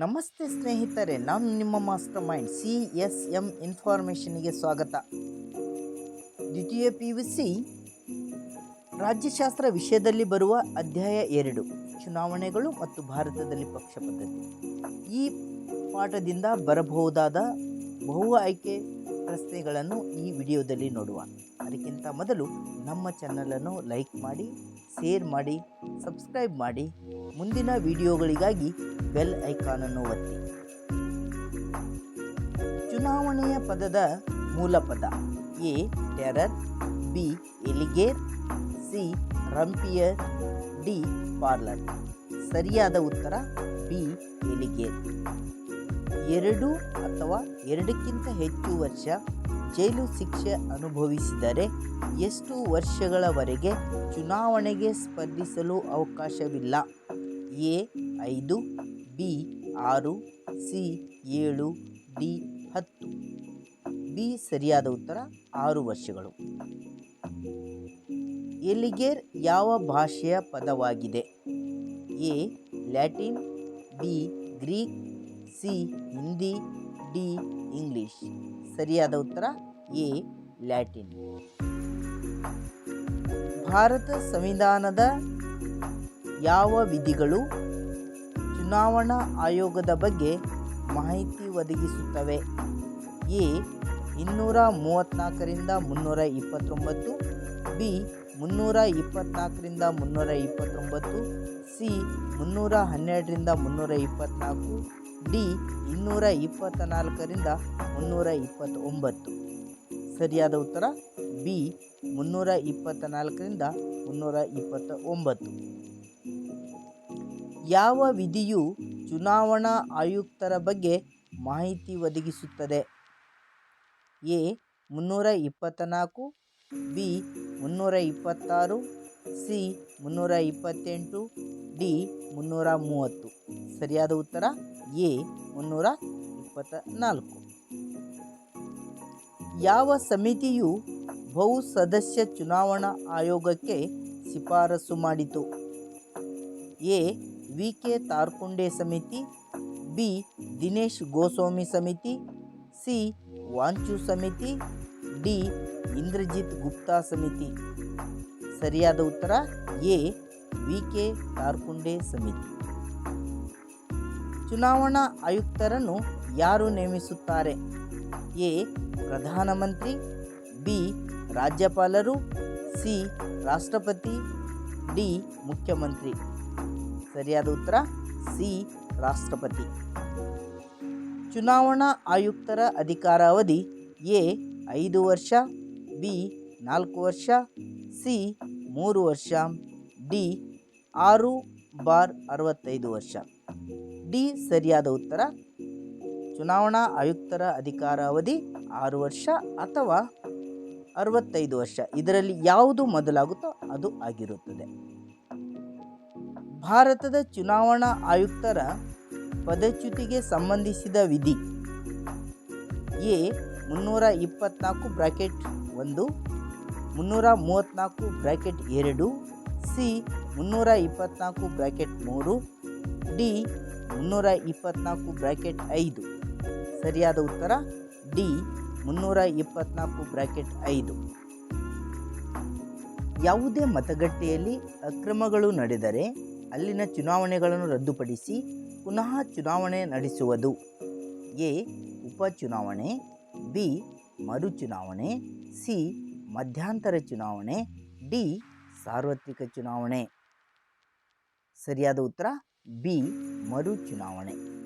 ನಮಸ್ತೆ ಸ್ನೇಹಿತರೆ, ನಾನು ನಿಮ್ಮ master mind C S M ಇನ್ಫಾರ್ಮೇಷನ್ಗೆ ಸ್ವಾಗತ. ದ್ವಿತೀಯ ಪಿ ಯು ಸಿ ರಾಜ್ಯಶಾಸ್ತ್ರ ವಿಷಯದಲ್ಲಿ ಬರುವ ಅಧ್ಯಾಯ ಎರಡು, ಚುನಾವಣೆಗಳು ಮತ್ತು ಭಾರತದಲ್ಲಿ ಪಕ್ಷ ಪದ್ಧತಿ ಈ ಪಾಠದಿಂದ ಬರಬಹುದಾದ ಬಹು ಆಯ್ಕೆ ಪ್ರಶ್ನೆಗಳನ್ನು ಈ ವಿಡಿಯೋದಲ್ಲಿ ನೋಡುವ. ಅದಕ್ಕಿಂತ ಮೊದಲು ನಮ್ಮ ಚಾನಲನ್ನು ಲೈಕ್ ಮಾಡಿ ಶೇರ್ ಮಾಡಿ ಸಬ್ಸ್ಕ್ರೈಬ್ ಮಾಡಿ. ಮುಂದಿನ ವಿಡಿಯೋಗಳಿಗಾಗಿ ಬೆಲ್ ಐಕಾನನ್ನು ಒತ್ತಿ. ಚುನಾವಣೆಯ ಪದದ ಮೂಲ ಪದ ಎ, ಟೆರರ್, ಬಿ, ಎಲಿಗೇರ್, ಸಿ, ರಂಪಿಯರ್, ಡಿ, ಪಾರ್ಲರ್. ಸರಿಯಾದ ಉತ್ತರ ಬಿ, ಎಲಿಗೇರ್. ಎರಡು ಅಥವಾ ಎರಡಕ್ಕಿಂತ ಹೆಚ್ಚು ವರ್ಷ ಜೈಲು ಶಿಕ್ಷೆ ಅನುಭವಿಸಿದರೆ ಎಷ್ಟು ವರ್ಷಗಳವರೆಗೆ ಚುನಾವಣೆಗೆ ಸ್ಪರ್ಧಿಸಲು ಅವಕಾಶವಿಲ್ಲ? ಎ, ಐದು, ಬಿ, ಆರು, ಸಿ, ಏಳು, ಡಿ, ಹತ್ತು. ಬಿ ಸರಿಯಾದ ಉತ್ತರ, ಆರು ವರ್ಷಗಳು. ಎಲಿಗೇರ್ ಯಾವ ಭಾಷೆಯ ಪದವಾಗಿದೆ? A, Latin, B, Greek, C, Hindi, D, English. ಸರಿಯಾದ ಉತ್ತರ, ಎ, ಲ್ಯಾಟಿನ್. ಭಾರತ ಸಂವಿಧಾನದ ಯಾವ ವಿಧಿಗಳು ಚುನಾವಣಾ ಆಯೋಗದ ಬಗ್ಗೆ ಮಾಹಿತಿ ಒದಗಿಸುತ್ತವೆ? ಎ, ಇನ್ನೂರ ಮೂವತ್ತ್ನಾಲ್ಕರಿಂದ ಮುನ್ನೂರ ಇಪ್ಪತ್ತೊಂಬತ್ತು, ಬಿ, ಮುನ್ನೂರ ಇಪ್ಪತ್ತ್ನಾಲ್ಕರಿಂದ ಮುನ್ನೂರ ಇಪ್ಪತ್ತೊಂಬತ್ತು, ಸಿ, ಮುನ್ನೂರ ಹನ್ನೆರಡರಿಂದ ಮುನ್ನೂರ ಇಪ್ಪತ್ತ್ನಾಲ್ಕು ಡಿ, ಇನ್ನೂರ ಇಪ್ಪತ್ತ ನಾಲ್ಕರಿಂದ ಮುನ್ನೂರ ಇಪ್ಪತ್ತೊಂಬತ್ತು. ಸರಿಯಾದ ಉತ್ತರ? ಬಿ, ಮುನ್ನೂರ ಇಪ್ಪತ್ತ ನಾಲ್ಕರಿಂದ ಮುನ್ನೂರ ಇಪ್ಪತ್ತ ಒಂಬತ್ತು ಯಾವ ವಿಧಿಯು ಚುನಾವಣಾ ಆಯುಕ್ತರ ಬಗ್ಗೆ ಮಾಹಿತಿ ಒದಗಿಸುತ್ತದೆ? ಎ, ಮುನ್ನೂರ ಇಪ್ಪತ್ತ ನಾಲ್ಕು ಬಿ, ಮುನ್ನೂರ ಇಪ್ಪತ್ತಾರು, ಸಿ, ಮುನ್ನೂರ ಇಪ್ಪತ್ತೆಂಟು, ಡಿ, ಮುನ್ನೂರ ಮೂವತ್ತು. ಸರಿಯಾದ ಉತ್ತರ? ಎ, ಮುನ್ನೂರ ಇಪ್ಪತ್ತ ನಾಲ್ಕು ಯಾವ ಸಮಿತಿಯು ಬಹು ಸದಸ್ಯ ಚುನಾವಣಾ ಆಯೋಗಕ್ಕೆ ಶಿಫಾರಸು ಮಾಡಿತು? ಎ ವಿ ಕೆ ತಾರ್ಕುಂಡೆ ಸಮಿತಿ, ಬಿ. ದಿನೇಶ್ ಗೋಸ್ವಾಮಿ ಸಮಿತಿ, ಸಿ. ವಾಂಚು ಸಮಿತಿ, ಡಿ. ಇಂದ್ರಜಿತ್ ಗುಪ್ತಾ ಸಮಿತಿ. ಸರಿಯಾದ ಉತ್ತರ, ಎ. ವಿ ಕೆ ತಾರ್ಕುಂಡೆ ಸಮಿತಿ. ಚುನಾವಣಾ ಆಯುಕ್ತರನ್ನು ಯಾರು ನೇಮಿಸುತ್ತಾರೆ? ಎ. ಪ್ರಧಾನಮಂತ್ರಿ, ಬಿ. ರಾಜ್ಯಪಾಲರು, ಸಿ. ರಾಷ್ಟ್ರಪತಿ, ಡಿ. ಮುಖ್ಯಮಂತ್ರಿ. ಸರಿಯಾದ ಉತ್ತರ ಸಿ, ರಾಷ್ಟ್ರಪತಿ. ಚುನಾವಣಾ ಆಯುಕ್ತರ ಅಧಿಕಾರಾವಧಿ ಎ, ಐದು ವರ್ಷ, ಬಿ, ನಾಲ್ಕು ವರ್ಷ, ಸಿ, ಮೂರು ವರ್ಷ, ಡಿ, ಆರು ಬಾರ್ ಅರವತ್ತೈದು ವರ್ಷ. ಡಿ, ಸರಿಯಾದ ಉತ್ತರ ಚುನಾವಣಾ ಆಯುಕ್ತರ ಅಧಿಕಾರಾವಧಿ ಆರು ವರ್ಷ ಅಥವಾ ಅರವತ್ತೈದು ವರ್ಷ. ಇದರಲ್ಲಿ ಯಾವುದು ಮೊದಲಾಗುತ್ತೋ ಅದು ಆಗಿರುತ್ತದೆ. ಭಾರತದ ಚುನಾವಣಾ ಆಯುಕ್ತರ ಪದಚ್ಯುತಿಗೆ ಸಂಬಂಧಿಸಿದ ವಿಧಿ. ಎ ಮುನ್ನೂರ ಇಪ್ಪತ್ತ್ನಾಲ್ಕು ಬ್ರ್ಯಾಕೆಟ್ ಒಂದು, ಮುನ್ನೂರ ಮೂವತ್ತ್ನಾಲ್ಕು ಬ್ರ್ಯಾಕೆಟ್ ಎರಡು, ಸಿ ಮುನ್ನೂರ ಇಪ್ಪತ್ತ್ನಾಲ್ಕು ಬ್ರ್ಯಾಕೆಟ್ ಮೂರು, ಡಿ ಮುನ್ನೂರ ಇಪ್ಪತ್ತ್ನಾಲ್ಕು ಬ್ರ್ಯಾಕೆಟ್ ಐದು. ಸರಿಯಾದ ಉತ್ತರ? ಡಿ ಮುನ್ನೂರ ಇಪ್ಪತ್ತ್ನಾಲ್ಕು ಬ್ರ್ಯಾಕೆಟ್ ಐದು. ಯಾವುದೇ ಮತಗಟ್ಟೆಯಲ್ಲಿ ಅಕ್ರಮಗಳು ನಡೆದರೆ ಅಲ್ಲಿನ ಚುನಾವಣೆಗಳನ್ನು ರದ್ದುಪಡಿಸಿ ಪುನಃ ಚುನಾವಣೆ ನಡೆಸುವುದು. ಎ. ಉಪಚುನಾವಣೆ, ಬಿ. ಮರುಚುನಾವಣೆ, ಸಿ. ಮಧ್ಯಂತರ ಚುನಾವಣೆ, ಡಿ. ಸಾರ್ವತ್ರಿಕ ಚುನಾವಣೆ. ಸರಿಯಾದ ಉತ್ತರ, ಬಿ. ಮರು ಚುನಾವಣೆ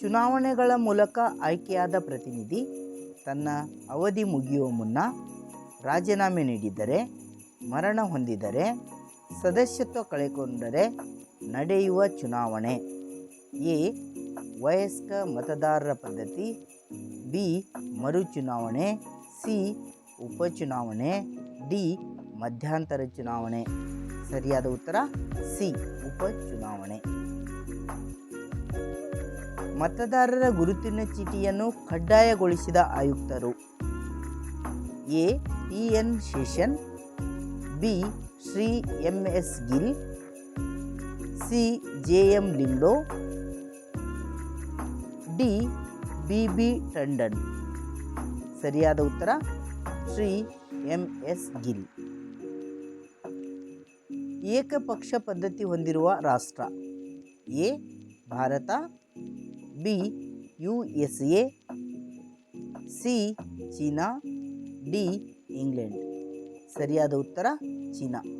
ಚುನಾವಣೆಗಳ ಮೂಲಕ ಆಯ್ಕೆಯಾದ ಪ್ರತಿನಿಧಿ ತನ್ನ ಅವಧಿ ಮುಗಿಯುವ ಮುನ್ನ ರಾಜೀನಾಮೆ ನೀಡಿದರೆ ಮರಣ ಹೊಂದಿದರೆ ಸದಸ್ಯತ್ವ ಕಳೆಕೊಂಡರೆ ನಡೆಯುವ ಚುನಾವಣೆ. ಎ. ವಯಸ್ಕ ಮತದಾರರ ಪದ್ಧತಿ. ಬಿ. ಮರು ಚುನಾವಣೆ ಸಿ. ಉಪಚುನಾವಣೆ. ಡಿ. ಮಧ್ಯಂತರ ಚುನಾವಣೆ. ಸರಿಯಾದ ಉತ್ತರ, ಸಿ. ಉಪಚುನಾವಣೆ. ಮತದಾರರ ಗುರುತಿನ ಚೀಟಿಯನ್ನು ಕಡ್ಡಾಯಗೊಳಿಸಿದ ಆಯುಕ್ತರು. A. T. N. Seshan. B. Shri M S Gill, C J M Lyngdoh D B B Tandon. ಸರಿಯಾದ ಉತ್ತರ, ಶ್ರೀ ಎಂ ಎಸ್ ಗಿಲ್. ಏಕಪಕ್ಷ ಪದ್ಧತಿ ಹೊಂದಿರುವ ರಾಷ್ಟ್ರ. A, Bharat, B, U S A, C, China, D, England. ಸರಿಯಾದ ಉತ್ತರ, ಚೀನಾ.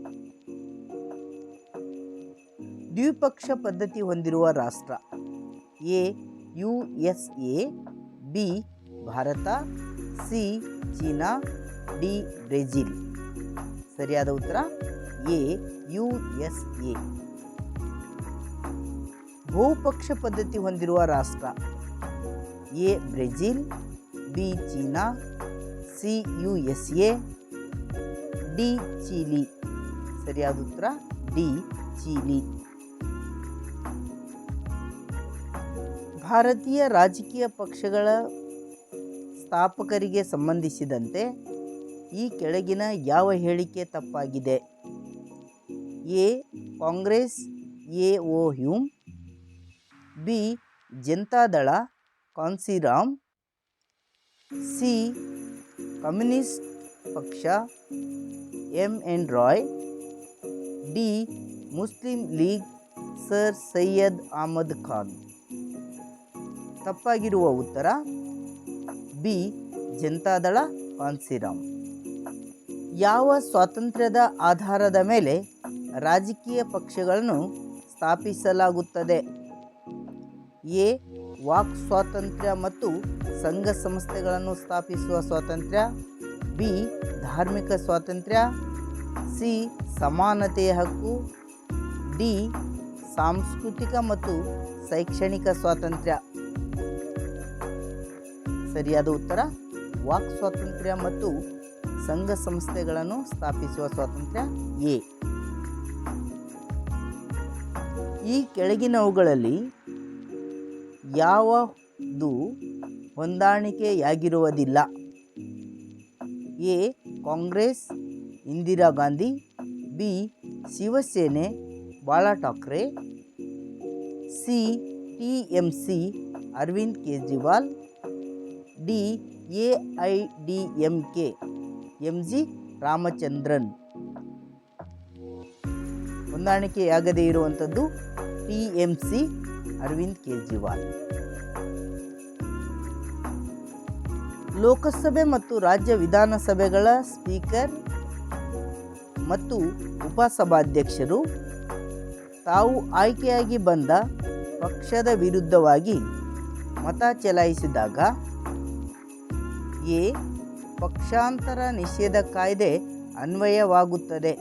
ದ್ವಿಪಕ್ಷ ಪದ್ಧತಿ ಹೊಂದಿರುವ ರಾಷ್ಟ್ರ. A, U S A, B, Bharat, C, China, D, Brazil. ಸರಿಯಾದ ಉತ್ತರ? A, U S A. ಬಹುಪಕ್ಷ ಪದ್ಧತಿ ಹೊಂದಿರುವ ರಾಷ್ಟ್ರ? A, Brazil, B, China, C, U S A, D, Chile. ಸರಿಯಾದ ಉತ್ತರ? D, Chile. ಭಾರತೀಯ ರಾಜಕೀಯ ಪಕ್ಷಗಳ ಸ್ಥಾಪಕರಿಗೆ ಸಂಬಂಧಿಸಿದಂತೆ ಈ ಕೆಳಗಿನ ಯಾವ ಹೇಳಿಕೆ ತಪ್ಪಾಗಿದೆ? A. Congress, A. O. Hume B. Janata Dal Kanshiram C. Communist ಪಕ್ಷ, M. N. Roy, D. Muslim League, sir. Syed Ahmad Khan. ತಪ್ಪಾಗಿರುವ ಉತ್ತರ ಬಿ. ಜನತಾದಳ ಕಾನ್ಸಿರಾಮ್. ಯಾವ ಸ್ವಾತಂತ್ರ್ಯದ ಆಧಾರದ ಮೇಲೆ ರಾಜಕೀಯ ಪಕ್ಷಗಳನ್ನು ಸ್ಥಾಪಿಸಲಾಗುತ್ತದೆ? ಎ. ವಾಕ್ ಸ್ವಾತಂತ್ರ್ಯ ಮತ್ತು ಸಂಘ ಸಂಸ್ಥೆಗಳನ್ನು ಸ್ಥಾಪಿಸುವ ಸ್ವಾತಂತ್ರ್ಯ. ಬಿ. ಧಾರ್ಮಿಕ ಸ್ವಾತಂತ್ರ್ಯ. ಸಿ. ಸಮಾನತೆಯ ಹಕ್ಕು. ಡಿ. ಸಾಂಸ್ಕೃತಿಕ ಮತ್ತು ಶೈಕ್ಷಣಿಕ ಸ್ವಾತಂತ್ರ್ಯ. ಸರಿಯಾದ ಉತ್ತರ, ವಾಕ್ ಸ್ವಾತಂತ್ರ್ಯ ಮತ್ತು ಸಂಘ ಸಂಸ್ಥೆಗಳನ್ನು ಸ್ಥಾಪಿಸುವ ಸ್ವಾತಂತ್ರ್ಯ ಎ. ಈ ಕೆಳಗಿನವುಗಳಲ್ಲಿ ಯಾವುದು ಹೊಂದಾಣಿಕೆಯಾಗಿರುವುದಿಲ್ಲ? A. Congress, Indira Gandhi, B. Shiv Sena Bal Thackeray, C. T. M. C. Arvind Kejriwal D, A, I, D, M, K, M, G, Ramachandran. ಹೊಂದಾಣಿಕೆಯಾಗದೇ ಇರುವಂಥದ್ದು T M C Arvind Kejriwal. Lok Sabha ಮತ್ತು ರಾಜ್ಯ ವಿಧಾನಸಭೆಗಳ speaker ಮತ್ತು ಉಪಸಭಾಧ್ಯಕ್ಷರು ತಾವು ಆಯ್ಕೆಯಾಗಿ ಬಂದ ಪಕ್ಷದ ವಿರುದ್ಧವಾಗಿ ಮತ ಚಲಾಯಿಸಿದಾಗ ಎ, ಪಕ್ಷಾಂತರ ನಿಷೇಧ ಕಾಯ್ದೆ ಅನ್ವಯವಾಗುತ್ತದೆ.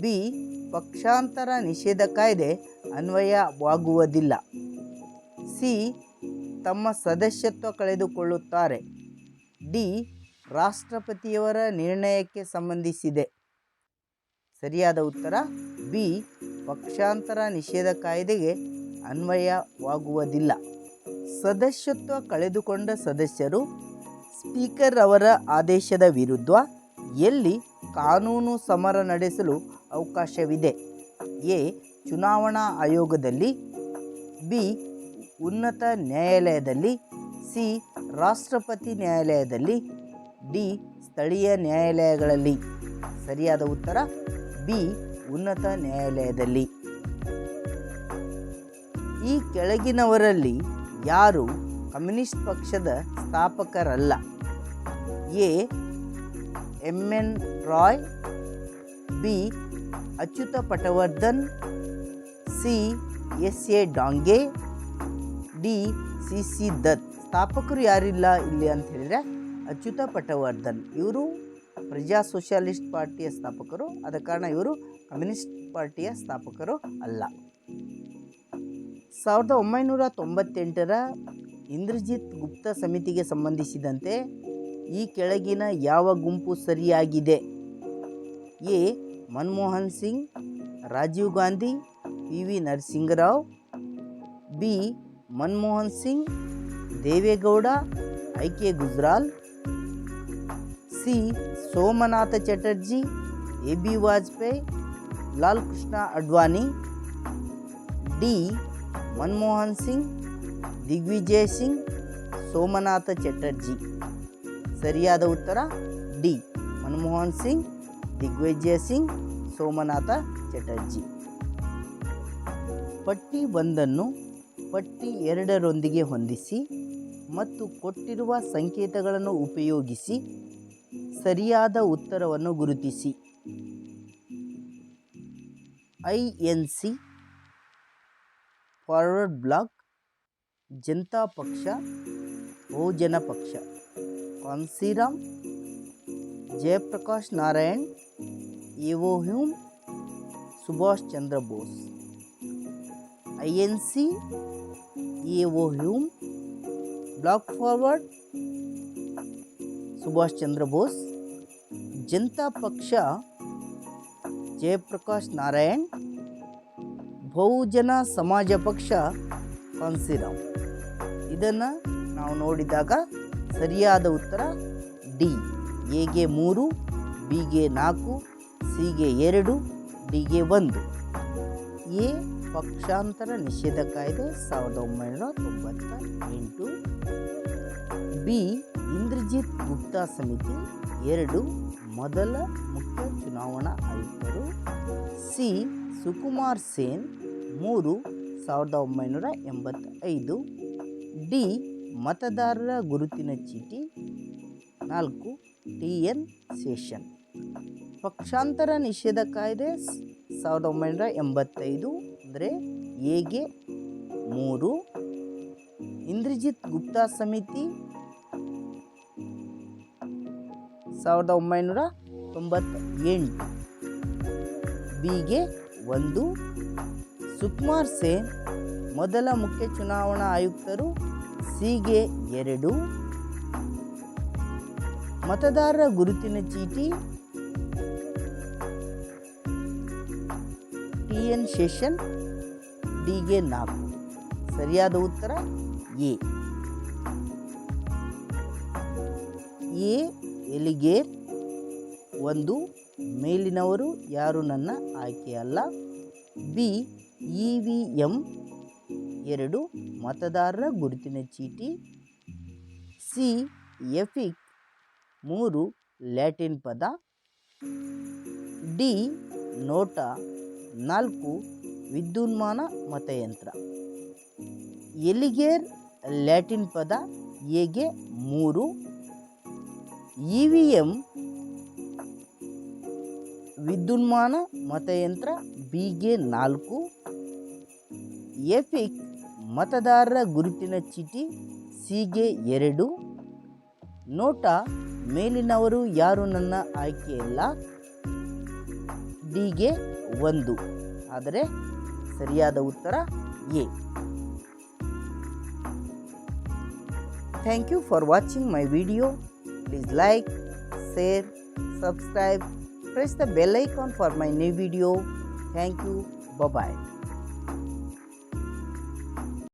ಬಿ, ಪಕ್ಷಾಂತರ ನಿಷೇಧ ಕಾಯ್ದೆ ಅನ್ವಯವಾಗುವುದಿಲ್ಲ. ಸಿ, ತಮ್ಮ ಸದಸ್ಯತ್ವ ಕಳೆದುಕೊಳ್ಳುತ್ತಾರೆ. ಡಿ, ರಾಷ್ಟ್ರಪತಿಯವರ ನಿರ್ಣಯಕ್ಕೆ ಸಂಬಂಧಿಸಿದೆ. ಸರಿಯಾದ ಉತ್ತರ, ಬಿ, ಪಕ್ಷಾಂತರ ನಿಷೇಧ ಕಾಯ್ದೆಗೆ ಅನ್ವಯವಾಗುವುದಿಲ್ಲ. ಸದಸ್ಯತ್ವ ಕಳೆದುಕೊಂಡ ಸದಸ್ಯರು ಸ್ಪೀಕರ್ ಅವರ ಆದೇಶದ ವಿರುದ್ಧ ಎಲ್ಲಿ ಕಾನೂನು ಸಮರ ನಡೆಸಲು ಅವಕಾಶವಿದೆ. ಎ. ಚುನಾವಣಾ ಆಯೋಗದಲ್ಲಿ. ಬಿ. ಉನ್ನತ ನ್ಯಾಯಾಲಯದಲ್ಲಿ. ಸಿ. ರಾಷ್ಟ್ರಪತಿ ನ್ಯಾಯಾಲಯದಲ್ಲಿ. ಡಿ. ಸ್ಥಳೀಯ ನ್ಯಾಯಾಲಯಗಳಲ್ಲಿ. ಸರಿಯಾದ ಉತ್ತರ? ಬಿ. ಉನ್ನತ ನ್ಯಾಯಾಲಯದಲ್ಲಿ. ಈ ಕೆಳಗಿನವರಲ್ಲಿ ಯಾರು ಕಮ್ಯುನಿಸ್ಟ್ ಪಕ್ಷದ ಸ್ಥಾಪಕರಲ್ಲ. A. M N. Roy, B. Achyut Patwardhan, C. S. A. Dange, D. C. C. Dutt. ಸ್ಥಾಪಕರು ಯಾರಿಲ್ಲ ಇಲ್ಲಿ ಅಂತ ಹೇಳಿದರೆ ಅಚ್ಯುತ ಪಟವರ್ಧನ್. ಇವರು ಪ್ರಜಾ ಸೋಷಿಯಲಿಸ್ಟ್ ಪಾರ್ಟಿಯ ಸ್ಥಾಪಕರು. ಆದ ಕಾರಣ ಇವರು ಕಮ್ಯುನಿಸ್ಟ್ ಪಾರ್ಟಿಯ ಸ್ಥಾಪಕರು ಅಲ್ಲ. ಸಾವಿರದ ಒಂಬೈನೂರ ತೊಂಬತ್ತೆಂಟರ ಇಂದ್ರಜಿತ್ ಗುಪ್ತ ಸಮಿತಿಗೆ ಸಂಬಂಧಿಸಿದಂತೆ ಈ ಕೆಳಗಿನ ಯಾವ ಗುಂಪು ಸರಿಯಾಗಿದೆ? A. Manmohan Singh, Rajiv Gandhi, P. V. Narasimha Rao. B. Manmohan Singh, Deve Gowda, I. K. Gujral. C. Somnath Chatterjee, A. B. Vajpayee, Lal Krishna Advani. D. Manmohan Singh Digvijay Singh Somnath Chatterjee. ಸರಿಯಾದ ಉತ್ತರ, D. Manmohan Singh Digvijay Singh Somnath Chatterjee. ಪಟ್ಟಿ ಒಂದನ್ನು ಪಟ್ಟಿ ಎರಡರೊಂದಿಗೆ ಹೊಂದಿಸಿ ಮತ್ತು ಕೊಟ್ಟಿರುವ ಸಂಕೇತಗಳನ್ನು ಉಪಯೋಗಿಸಿ ಸರಿಯಾದ ಉತ್ತರವನ್ನು ಗುರುತಿಸಿ. I N C, forward bloc Janata Paksha Bahujan Paksha Kanshiram Jayaprakash Narayan A O Hume Subhash Chandra Bose I N C A O Hume block forward Subhash Chandra Bose Janata Paksha Jayaprakash Narayan ಬಹುಜನ ಸಮಾಜ ಪಕ್ಷ ಕಾನ್ಸಿರಾಮ್ ಇದನ್ನು ನಾವು ನೋಡಿದಾಗ ಸರಿಯಾದ ಉತ್ತರ D. ಎಗೆ ಮೂರು ಬಿಗೆ ನಾಲ್ಕು ಸಿಗೆ ಎರಡು ಡಿಗೆ ಒಂದು. ಎ ಪಕ್ಷಾಂತರ ನಿಷೇಧ ಕಾಯ್ದೆ ಸಾವಿರದ ಒಂಬೈನೂರ ತೊಂಬತ್ತ ಎಂಟು ಬಿ ಇಂದ್ರಜಿತ್ ಗುಪ್ತಾ ಸಮಿತಿ ಎರಡು, ಮೊದಲ ಮುಖ್ಯ ಚುನಾವಣಾ ಆಯುಕ್ತರು. ಸಿ ಸುಕುಮಾರ್ ಸೇನ್, ಮೂರು ಸಾವಿರದ ಒಂಬೈನೂರ ಎಂಬತ್ತೈದು. ಡಿ. ಮತದಾರರ ಗುರುತಿನ ಚೀಟಿ. ನಾಲ್ಕು. T N Seshan. ಪಕ್ಷಾಂತರ ನಿಷೇಧ ಕಾಯ್ದೆ ಸಾವಿರದ ಒಂಬೈನೂರ ಎಂಬತ್ತೈದು ಅಂದರೆ ಎಗೆ ಮೂರು. ಇಂದ್ರಜಿತ್ ಗುಪ್ತಾ ಸಮಿತಿ. ಸಾವಿರದ ಒಂಬೈನೂರ ತೊಂಬತ್ತ ಎಂಟು ಬಿಗೆ ಒಂದು. ಸುಕುಮಾರ್ ಸೇನ್, ಮೊದಲ ಮುಖ್ಯ ಚುನಾವಣಾ ಆಯುಕ್ತರು ಸಿಗೆ ಎರಡು. ಮತದಾರರ ಗುರುತಿನ ಚೀಟಿ, ಟಿ ಎನ್ ಶೇಷನ್, ಡಿಗೆ ನಾಲ್ಕು. ಸರಿಯಾದ ಉತ್ತರ, ಎ. ಎ, ಎಲಿಗೇರ್. ಒಂದು, ಮೇಲಿನವರು ಯಾರು ನನ್ನ ಆಯ್ಕೆಯಲ್ಲ ಬಿ ಇ ವಿ ಎಂ ಎರಡು ಮತದಾರರ ಗುರುತಿನ ಚೀಟಿ, ಸಿ ಎಫಿಕ್ ಮೂರು ಲ್ಯಾಟಿನ್ ಪದ, ಡಿ ನೋಟ ನಾಲ್ಕು ವಿದ್ಯುನ್ಮಾನ ಮತಯಂತ್ರ. ಎಲಿಗೇರ್ ಲ್ಯಾಟಿನ್ ಪದ ಎಗೆ ಮೂರು? ಇ ವಿ ಎಂ ವಿದ್ಯುನ್ಮಾನ ಮತಯಂತ್ರ ಬಿಗೆ ನಾಲ್ಕು. ಎಪಿಕ್ ಮತದಾರರ ಗುರುತಿನ ಚೀಟಿ ಸಿಗೆ ಎರಡು. ನೋಟ ಮೇಲಿನವರು ಯಾರು ನನ್ನ ಆಯ್ಕೆಯಲ್ಲ? ಡಿಗೆ ಒಂದು. ಆದರೆ ಸರಿಯಾದ ಉತ್ತರ A. Thank you for watching my video. Please like share subscribe press the bell icon for my new video thank you bye bye